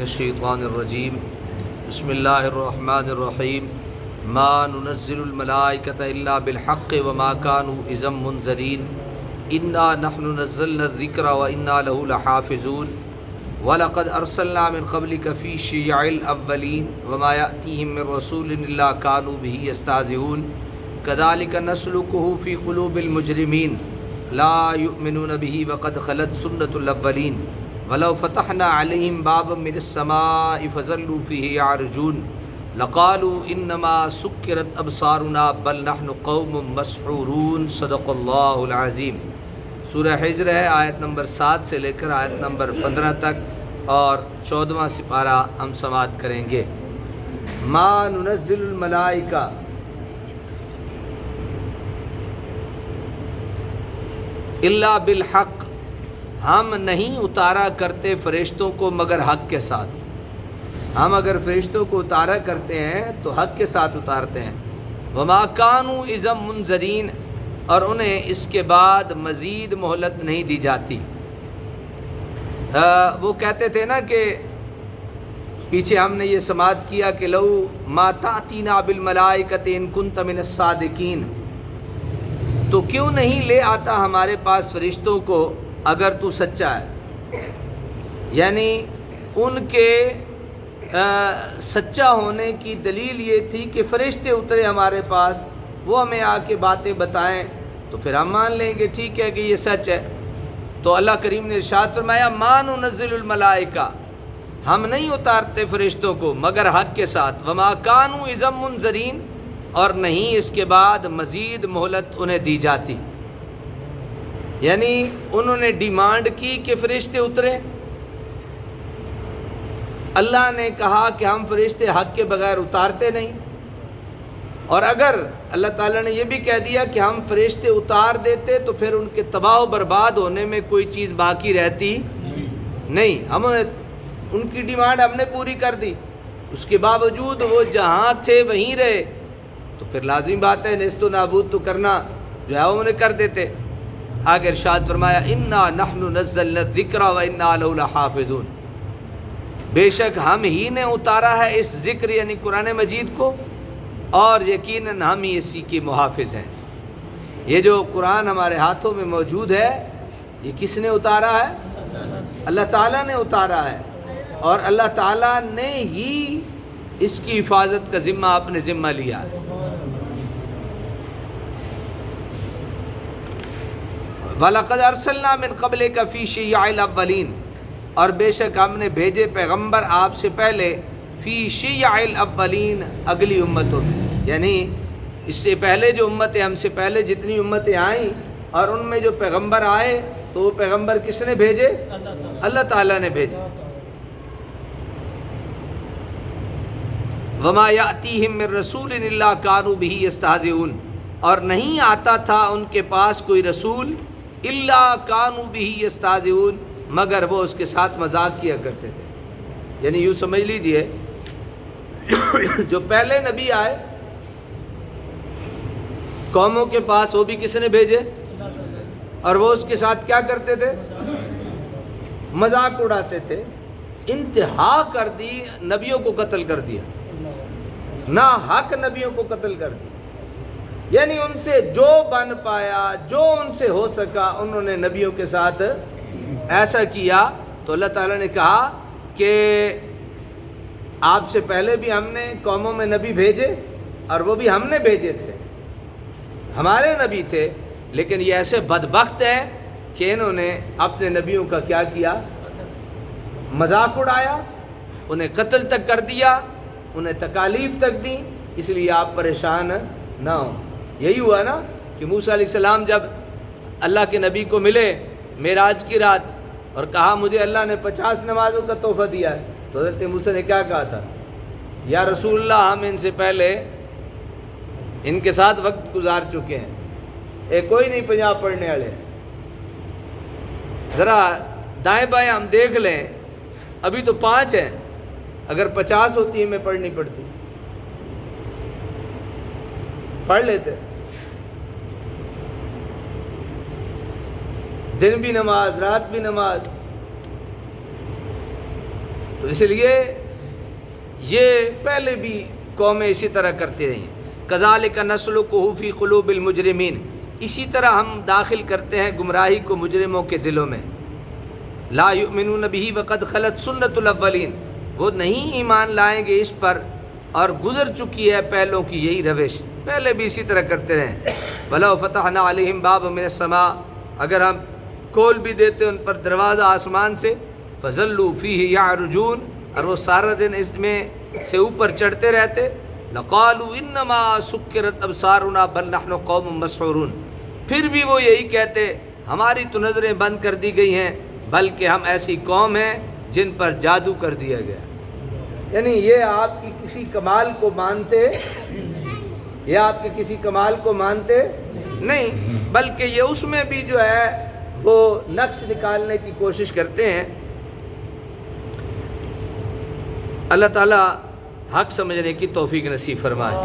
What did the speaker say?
الشیطان الرجیم۔ بسم اللہ الرحمن الرحیم۔ ما ننزل الملائکۃ الا بالحق وما كانوا اذا منذرین۔ انا نحن نزلنا الذکر وانا له لحافظون۔ ولقد ارسلنا من قبلك في شيع الاولین۔ وما ياتيهم من رسول الا كانوا به يستهزئون كذلك نسلكه في قلوب المجرمين لا يؤمنون به وقد خلت سنة الاولین۔ ولو فتحنا عليهم بابا من السماء فظلوا فيه يعرجون. لقالوا انما سكرت ابصارنا بل نحن قوم مسحورون. صدق اللہ العظیم. سورہ حجر ہے، آیت نمبر سات سے لے کر آیت نمبر پندرہ تک، اور چودواں سپارہ ہم سماعت کریں گے. ما ننزل الملائکہ. اللہ بالحق. ہم نہیں اتارا کرتے فرشتوں کو مگر حق کے ساتھ۔ ہم اگر فرشتوں کو اتارا کرتے ہیں تو حق کے ساتھ اتارتے ہیں۔ وما کانو ازم منظرین اور انہیں اس کے بعد مزید مہلت نہیں دی جاتی۔ وہ کہتے تھے نا کہ پیچھے ہم نے یہ سماعت کیا کہ لو ماتاتینا بالملائکت ان کنت من الصادقین تو کیوں نہیں لے آتا ہمارے پاس فرشتوں کو اگر تو سچا ہے۔ یعنی ان کے سچا ہونے کی دلیل یہ تھی کہ فرشتے اترے ہمارے پاس، وہ ہمیں آ کے باتیں بتائیں۔ تو پھر ہم مان لیں گے، ٹھیک ہے کہ یہ سچ ہے۔ تو اللہ کریم نے ارشاد فرمایا مان و نزل الملائکہ۔ ہم نہیں اتارتے فرشتوں کو، مگر حق کے ساتھ۔ وما کانو ازم منظرین اور نہیں اس کے بعد مزید مہلت انہیں دی جاتی۔ یعنی انہوں نے ڈیمانڈ کی کہ فرشتے اترے اللہ نے کہا کہ ہم فرشتے حق کے بغیر اتارتے نہیں۔ اور اگر اللہ تعالیٰ نے یہ بھی کہہ دیا کہ ہم فرشتے اتار دیتے تو پھر ان کے تباہ و برباد ہونے میں کوئی چیز باقی رہتی نہیں۔ ہم نے ان کی ڈیمانڈ ہم نے پوری کر دی۔ اس کے باوجود وہ جہاں تھے وہیں رہے۔ تو پھر لازم بات ہے نست و نابود تو کرنا جو ہے وہ انہیں کر دیتے۔ آگے ارشاد فرمایا، انا نحن نزلنا الذکر و انا له لحافظون. بے شک ہم ہی نے اتارا ہے اس ذکر یعنی قرآن مجید کو، اور یقیناً ہم ہی اسی کے محافظ ہیں۔ یہ جو قرآن ہمارے ہاتھوں میں موجود ہے، یہ کس نے اتارا ہے؟ اللہ تعالیٰ نے اتارا ہے۔ اور اللہ تعالیٰ نے ہی اس کی حفاظت کا ذمہ اپنے ذمہ لیا ہے۔ وَلَقَدْ أَرْسَلْنَا مِنْ قَبْلِ فِي شِيَعِ الْأَوَّلِينَ۔ اور بے شک ہم نے بھیجے پیغمبر آپ سے پہلے فی شیع الاولین اگلی امتوں میں۔ یعنی اس سے پہلے جو امتیں ہم سے پہلے جتنی امتیں آئیں اور ان میں جو پیغمبر آئے تو وہ پیغمبر کس نے بھیجے؟ اللہ تعالیٰ نے بھیجے۔ وما یاتیہم من رسول اللہ کانوا به یستہزئون اور نہیں آتا تھا ان کے پاس کوئی رسول اللہ کانو بھی استاذون مگر وہ اس کے ساتھ مذاق کیا کرتے تھے۔ یعنی یوں سمجھ لیجیے، جو پہلے نبی آئے، قوموں کے پاس وہ بھی کس نے بھیجے؟ اور وہ اس کے ساتھ کیا کرتے تھے؟ مذاق اڑاتے تھے۔ انتہا کر دی، نبیوں کو قتل کر دیا۔ نہ حق نبیوں کو قتل کر دیا۔ یعنی ان سے جو بن پایا، جو ان سے ہو سکا، انہوں نے نبیوں کے ساتھ ایسا کیا۔ تو اللہ تعالیٰ نے کہا کہ آپ سے پہلے بھی ہم نے قوموں میں نبی بھیجے اور وہ بھی ہم نے بھیجے تھے۔ ہمارے نبی تھے، لیکن یہ ایسے بدبخت ہیں کہ انہوں نے اپنے نبیوں کا کیا کیا؟ مذاق اڑایا، انہیں قتل تک کر دیا، انہیں تکالیف تک دیں اس لیے آپ پریشان نہ ہوں۔ یہی ہوا نا کہ موسیٰ علیہ السلام جب اللہ کے نبی کو ملے معراج کی رات اور کہا مجھے اللہ نے پچاس نمازوں کا تحفہ دیا ہے، تو حضرت موسیٰ نے کیا کہا تھا؟ یا رسول اللہ، ہم ان سے پہلے ان کے ساتھ وقت گزار چکے ہیں۔ اے، کوئی نہیں پنجاب پڑھنے والے۔ ذرا دائیں بائیں ہم دیکھ لیں۔ ابھی تو پانچ ہیں، اگر پچاس ہوتی ہیں میں پڑھنی پڑتی۔ پڑھ لیتے۔ دن بھی نماز، رات بھی نماز۔ تو اس لیے یہ پہلے بھی قومیں اسی طرح کرتی رہی ہیں۔ کزال کا نسل و کوفی قلوب المجرمین۔ اسی طرح ہم داخل کرتے ہیں گمراہی کو مجرموں کے دلوں میں۔ لا یؤمنون به وقد خلت سنت الاولین۔ وہ نہیں ایمان لائیں گے اس پر اور گزر چکی ہے پہلوں کی یہی روش۔ پہلے بھی اسی طرح کرتے رہیں۔ بلا فتحنا علیہم باب من السماء، اگر ہم کھول بھی دیتے ان پر دروازہ آسمان سے فضلوا فیہ یعرجون اور وہ سارا دن اس میں سے اوپر چڑھتے رہتے، لقالوا انما سکرت ابصارنا بل نحن قوم مسحورون پھر بھی وہ یہی کہتے، ہماری تو نظریں بند کر دی گئی ہیں، بلکہ ہم ایسی قوم ہیں جن پر جادو کر دیا گیا۔ یعنی یہ آپ کی کسی کمال کو مانتے یہ آپ کے کسی کمال کو مانتے؟ نہیں، بلکہ یہ اس میں بھی جو ہے، وہ نقش نکالنے کی کوشش کرتے ہیں۔ اللہ تعالیٰ حق سمجھنے کی توفیق نصیب فرمائے۔